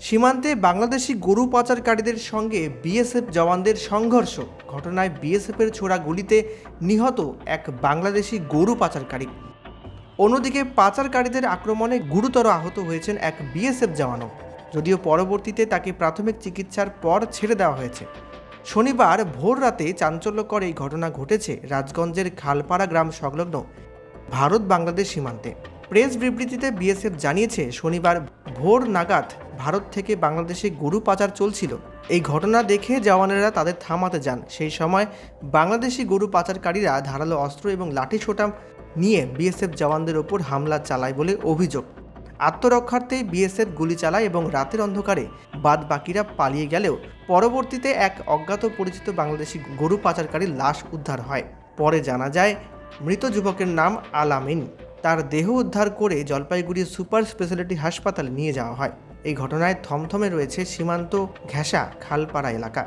সীমান্তে বাংলাদেশি গরু পাচারকারীদের সঙ্গে বিএসএফ জওয়ানদের সংঘর্ষ। ঘটনায় বিএসএফের ছোড়া গুলিতে নিহত এক বাংলাদেশি গরু পাচারকারী। অন্যদিকে পাচারকারীদের আক্রমণে গুরুতর আহত হয়েছেন এক বিএসএফ জওয়ানও। যদিও পরবর্তীতে তাকে প্রাথমিক চিকিৎসার পর ছেড়ে দেওয়া হয়েছে। শনিবার ভোর রাতে চাঞ্চল্যকর এই ঘটনা ঘটেছে রাজগঞ্জের খালপাড়া গ্রাম সংলগ্ন ভারত বাংলাদেশ সীমান্তে। প্রেস বিবৃতিতে বিএসএফ জানিয়েছে, শনিবার ভোর নাগাদ ভারত থেকে বাংলাদেশে গরু পাচার চলছিল। এই ঘটনা দেখে জওয়ানেরা তাদের থামাতে যান। সেই সময় বাংলাদেশি গরু পাচারকারীরা ধারালো অস্ত্র এবং লাঠি ছোটা নিয়ে বিএসএফ জওয়ানদের ওপর হামলা চালায় বলে অভিযোগ। আত্মরক্ষার্থে বিএসএফ গুলি চালায় এবং রাতের অন্ধকারে বাদ বাকিরা পালিয়ে গেলেও পরবর্তীতে এক অজ্ঞাত পরিচিত বাংলাদেশি গরু পাচারকারীর লাশ উদ্ধার হয়। পরে জানা যায়, মৃত যুবকের নাম আলামিন। তার দেহ উদ্ধার করে জলপাইগুড়ি সুপার স্পেশালিটি হাসপাতালে নিয়ে যাওয়া হয়। এই ঘটনায় থমথমে রয়েছে সীমান্ত ঘেঁষা খালপাড়া এলাকা।